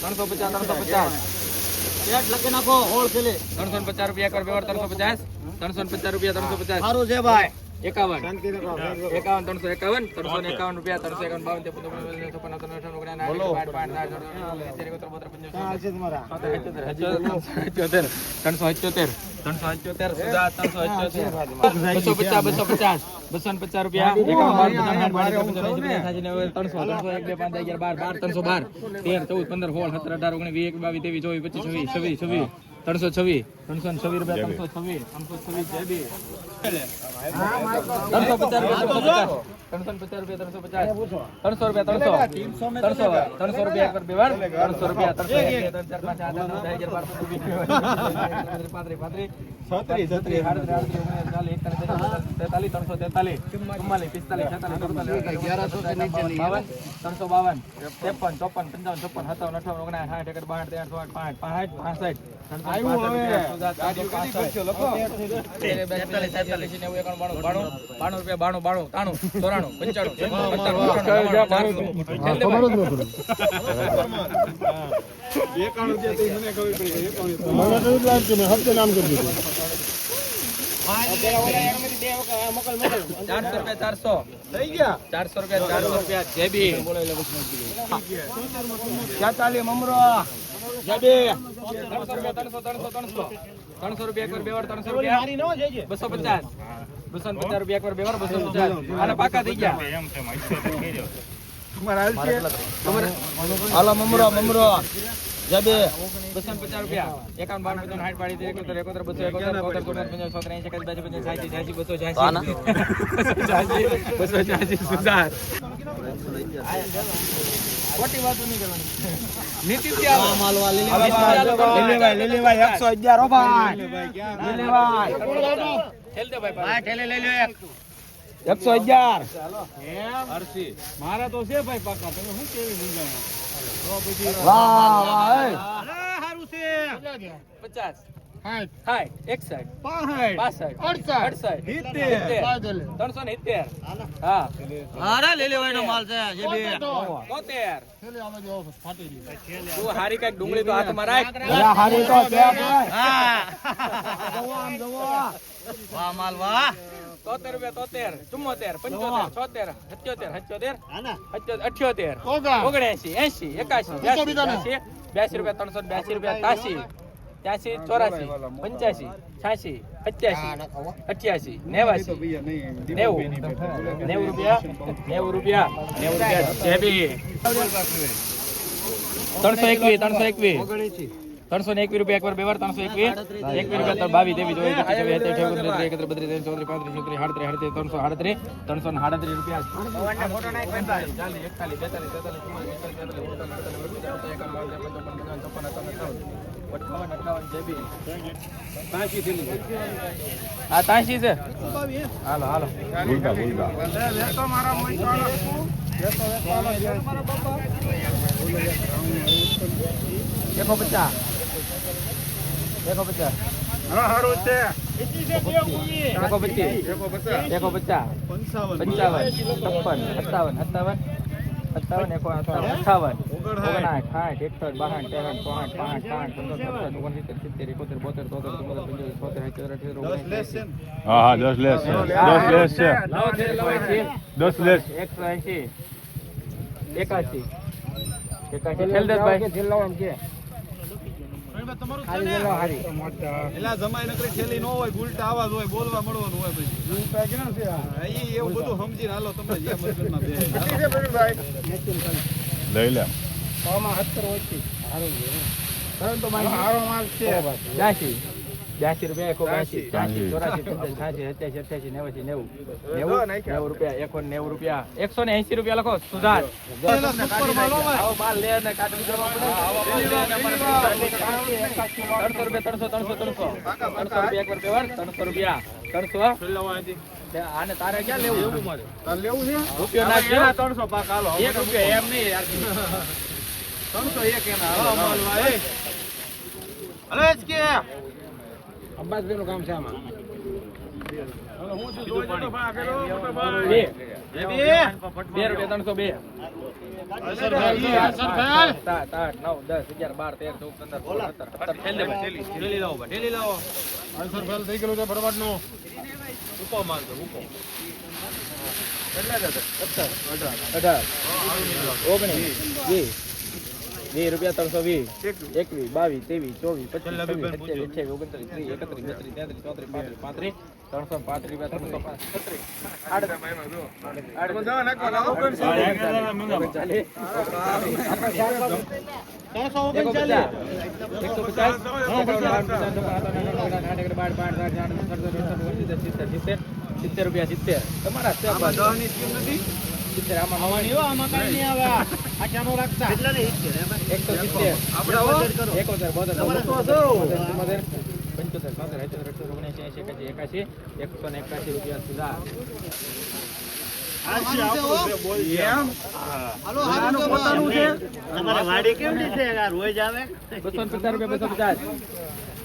ત્રણસો પચાસ ત્રણસો પચાસ. રેટ લખી નાખો હોલસેલે ત્રણસો ને પચાસ રૂપિયા એકવાર બે વાર ત્રણસો પચાસ. ત્રણસો પચાસ રૂપિયા ત્રણસો પચાસ. સારું છે ભાઈ. એકાવન એકાવન ત્રણસો એકાવન ત્રણસો એકાવન રૂપિયા ત્રણસો એકાવન બાવન ત્રેપન ચોપન પંચાવન છપ્પન સત્તાવન આઠ પાંચ પાંચ આઠ સિત્તેર એકોતેર બોતેર પંચોતેર ત્રણસો અઠ્યોતેર ત્રણસો અઠ્યોતેર સુધા ત્રણસો અઠ્યોતેર બસો પચાસ બસો પચાસ બસો પચાસ રૂપિયા ત્રણસો ત્રણસો એક બે પાંચ અગિયાર બાર બાર ત્રણસો બાર તેર ચૌદ પંદર સોળ સત્તર અઢાર ઓગણીસ વીસ એકવીસ બાવીસ ત્રેવીસ ચોવીસ પચીસ છવ્વીસ છવ્વીસ છવ્વીસ ત્રણસો છવ્વીસ ત્રણસો છવ્વીસ રૂપિયા ત્રણસો છવ્વીસ ત્રણસો છવ્વીસ ત્રણસો પચાસ રૂપિયા ત્રણસો પચાસ ત્રણસો પચાસ રૂપિયા ત્રણસો પચાસ ત્રણસો રૂપિયા ત્રણસો ત્રણસો ત્રણસો રૂપિયા એક બે ત્રણસો રૂપિયા ત્રણસો ત્રણ તેતાલીસ ત્રણસો ચુમ્માલીસ પિસ્તાલીસ છેતાલીસ ત્રણસો બાવન ત્રેપન ચોપન પંચાવન ચોપન સત્તાવન અઠાવન ઓગણસાઠ સાઠ એકડ બાર ત્રેસઠ પાંચ પાંચ પાંચ પાસઠ બેતાલીસ તેતાલીસ બાણું બાણું બાણું રૂપિયા બાણું બાણું ચોરાણું પંચાણું ચારસો. રૂપિયા ચારસો. ચારસો રૂપિયા ચારસો. રૂપિયા જેબી મમરો. ત્રણસો રૂપિયા ત્રણસો ત્રણસો ત્રણસો. ત્રણસો રૂપિયા એક વાર બે વાર ત્રણસો રૂપિયા. બસો પચાસ. બસો ને પચાસ રૂપિયા એક વાર બે વાર બસો પચાસ આના પાકા થઈ ગયા હાલો મમરો મમરો જબે બસો ને પચાસ રૂપિયા એકાવન બાવન પંચાવન સાઠ પાડી એકોતેર એકોતેર બસો એકોતેર બોતેર ચોતેર પંચાવન સોતેર એંશી એકાસી બાસી પંચાવન સાઠી છ્યાસી બસો છ્યાસી બસો છ્યાસી સુધાર ખોટી વાતો નહીં કરવાની નીતિ ક્યાં માલવા લીલીભાઈ લીલીભાઈ એકસો અગિયાર હો ભાઈ લીલીભાઈ ઠેલ દે ભાઈ ભાઈ ઠેલે લઈ લો એક. એકસો અગિયાર. મારા તો છે ભાઈ પાકા. તમે શું કેવી વાહ વાહ એ. પચાસ. સાઠ સાઠ એકસઠ પાસઠ. પાસઠ. અડસઠ. અડસઠ. સિત્તેર. સિત્તેર. ત્રણસો ને સિત્તેર. હા. અરે લીલીભાઈ નો માલ છે જો ફાટી ગયું. તું હારી કંઈક ડુંગળી તો હાથમાં રાખ. હારી તો વાહ માલ વાહ તોતેર રૂપિયા તોતેર ચુમ્મોતેર પંચોતેર છોતેર સત્યોતેર સત્યોતેર સત્યોતેર અઠ્યોતેર ઓગણ. ઓગણએસી એસી એકાસી બ્યાસી બ્યાસી બ્યાસી રૂપિયા ત્રણસો બ્યાસી રૂપિયા તાસી ત્યાસી ચોરાસી પંચ્યાસી છ્યાસી અઠ્યાસી અઠ્યાસી નેવાસી નેવું નેવું રૂપિયા નેવું રૂપિયા નેવું રૂપિયા ત્રણસો એકવીસ ત્રણસો એકવીસ ત્રણસો ને એકવી રૂપિયા એકવાર બે વાર ત્રણસો એક એકવી રૂપિયા બાવી દેવી જોઈએ. બત્રીસ ત્રીસ ચોત્રીસ પાંત્રીસ છત્રીસ સાડત્રીસ સાડત્રીસ ત્રણસો સાડત્રીસ ત્રણસો ને સાડત્રીસ રૂપિયા. આ એકતાલીસ છે. હાલો હાલો. તેતાલીસ ઓગણચાલીસ પચાસ એકાવન બાવન ત્રેપન ચોપન પંચાવન છપ્પન સત્તાવન અઠાવન અઠાવન જેબી હા સારું છે. એકસો પચાસ. એકસો પચાસ. પચીસ પચાસ પંચાવન. છપ્પન. સત્તાવન. સત્તાવન. સત્તાવન એકો અઠાવન. ઓગણસાઠ. સાઠ. એકસઠ. બાસઠ. ત્રેસઠ. ચોસઠ. પાંચ પાંચ. પંદર સત્તર. ઓગણસિત્તેર. સિત્તેર. એકોતેર. બોતેર. ચોતેર ચુમ્મોતેર પંચોતેર. છોતેર. અઠ્યોતેર. અઠ્યોતેર હા હા દસ લેસ છે. દસ લેસ છે. દસ લેસ. એકસો છે. એકાસી એકાસી એકસો ભાઈ. એકાશી છેલ્લેશભાઈ એલા જમાઈ નકરી છેલ્લી નો હોય ઉલટા આવાજ હોય બોલવા મળવાનું હોય પછી. હા, એવું બધું સમજીને હાલો તમે જે મગજમાં બે લઈ લે. બ્યાસી બ્યાસી રૂપિયા એકો બ્યાસી ત્યાસી ચોરાસી પંચાસી છ્યાસી સત્યાસી અઠ્યાસી નેવાસી નેવું. નેવું નેવું રૂપિયા એકો નેવું રૂપિયા. એકસો ને એસી રૂપિયા લખો સુધાર. ત્રણસો રૂપિયા ત્રણસો ત્રણસો ત્રણસો ત્રણસો રૂપિયા એક વાર ત્રણસો રૂપિયા. ત્રણસો. આને તારે ક્યાં લેવું? લેવું છે? રૂપિયો નાખજો. ત્રણસો પાક હાલો. એક રૂપિયા એમ નહીં યાર. ત્રણસો એક એના. હાલો જ કે અબ્બાસભાઈ નું કામ છે આમાં. બે. રૂપિયા ત્રણસો બે. ઓગણીસ. વીસ રૂપિયા ત્રણસો વીસ. એકવીસ. બાવીસ ત્રેવીસ ચોવીસ પચીસ છવ્વીસ સત્યાવીસ અઠ્યાવીસ ઓગણત્રીસ ત્રીસ એકત્રીસ બત્રીસ તેત્રીસ ચોત્રીસ પાંત્રીસ પાંત્રીસ ત્રણસો પાંત્રીસ રૂપિયા ત્રણસો પચાસ સિત્તેર રૂપિયા સિત્તેર તમારા છે આમાં દહની સ્કીમ નથી સિત્તેર આમાં આમાં એકસો સિત્તેર. એકોતેર બોતેર પંચોતેર છોતેર અઠ્યોતેર અઠ્યોતેર ઓગણએંસી એંસી એકાસી એકાસી એકસો ને એકાસી રૂપિયા સુધા. એમ? આનું પોતાનું છે. તમારે વાડી કેવડી છે? આ રોજ આવે. બસો પચાસ રૂપિયા બસો પચાસ.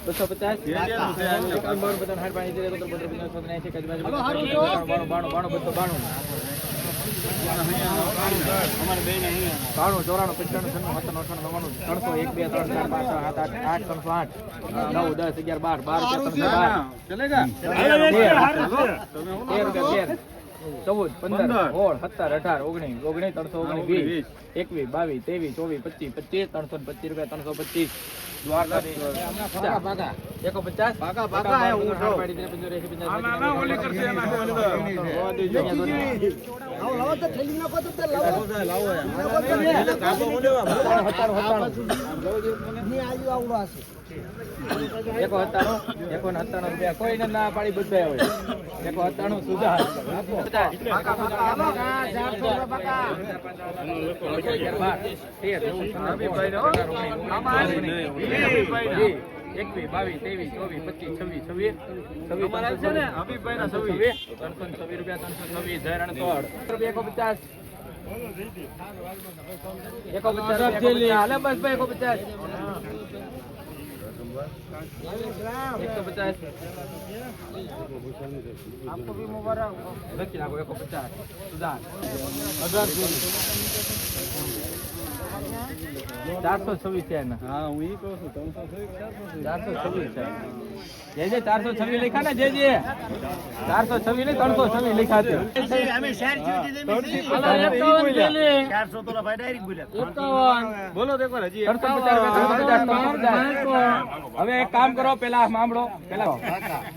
બસો પચાસ. સિત્તેર, બાણું, બસો બાણું. બાણું ચોરાણું પંચાણું છન્નું સત્તાણું અઠાણું નવ્વાણું ત્રણસો એક બે ત્રણ ચાર પાંચ છ સાત આઠ આઠ ત્રણસો આઠ નવ દસ અગિયાર બાર બાર ત્રણસો બાર તેર તેર ચૌદ પંદર સોળ સત્તર અઢાર ઓગણીસ ઓગણીસ ત્રણસો ઓગણીસ વીસ એકવીસ બાવીસ ત્રેવીસ ચોવીસ પચીસ પચીસ ત્રણસો પચીસ રૂપિયા ત્રણસો પચીસ એકો કોઈને ના પાડી બધા હોય. એકો હત્તાણું સુધા એકવીસ બાવીસ ત્રેવીસ ચોવીસ પચીસ છવ્વીસ છવ્વીસ. છવ્વીસ છે ને હબીબભાઈના છવ્વીસ. ત્રણસો ને છવ્વીસ રૂપિયા ત્રણસો છવ્વીસ ધરણ કોડ રૂપિયા એકો પચાસ એકો પચાસ. હાલે બસ ભાઈ એકો પચાસ. એકસો પચાસ. લખી નાખો એકો પચાસ. સુધાર. ચારસો છવ્વીસ છે એના. હા હું એ કહું છું ચારસો છવ્વીસ. છે જે જે ચારસો છવ્વીસ લખા ને જે જે ચારસો છવ્વીસ ને ત્રણસો છવ્વીસ લખા છે. ચારસો તો ભાઈ ડાયરેક્ટ બોલ્યા બોલો તો હજી ત્રણસો રૂપિયા, ત્રણસો પચાસ, ત્રણસો હવે એક કામ કરો પેલા સાંભળો. પેલા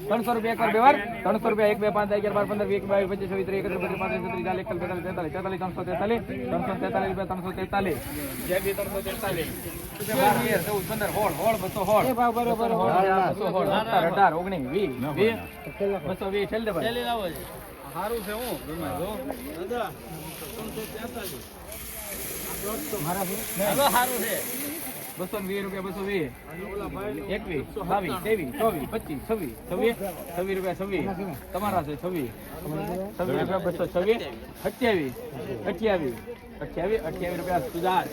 ત્રણસો રૂપિયા એક વાર બે ત્રણસો રૂપિયા એક બે પાંચ અગિયાર બાર પંદર વીસ બાવીસ પચીસ છવ્વીસ ત્રીસ એકત્રીસ બત્રીસ પાંત્રીસ છત્રીસ ચાલીસ એકતાલીસ બેતાલીસ તેતાલીસ ત્રણસો તેતાલીસ ત્રણસો તેતાલીસ રૂપિયા ત્રણસો તેતાલીસ. જે બી ત્રણસો તેતાલીસ. ચૌદ, પંદર, હોળ હોળ બસો અઢાર, ઓગણીસ, વીસ, બસો વીસ, છેલ્લે. સારું છે હું ગમે જો દાદા બસો વીસ રૂપિયા બસો વીસ. એકવીસ બાવીસ ત્રેવીસ ચોવીસ પચીસ છવ્વીસ છવ્વીસ છવ્વીસ રૂપિયા છવ્વીસ. તમારા છે છવ્વીસ. છવ્વીસ રૂપિયા બસો છવ્વીસ અઠ્યાવીસ અઠ્યાવીસ અઠ્યાવીસ અઠ્યાવીસ રૂપિયા સુધાર.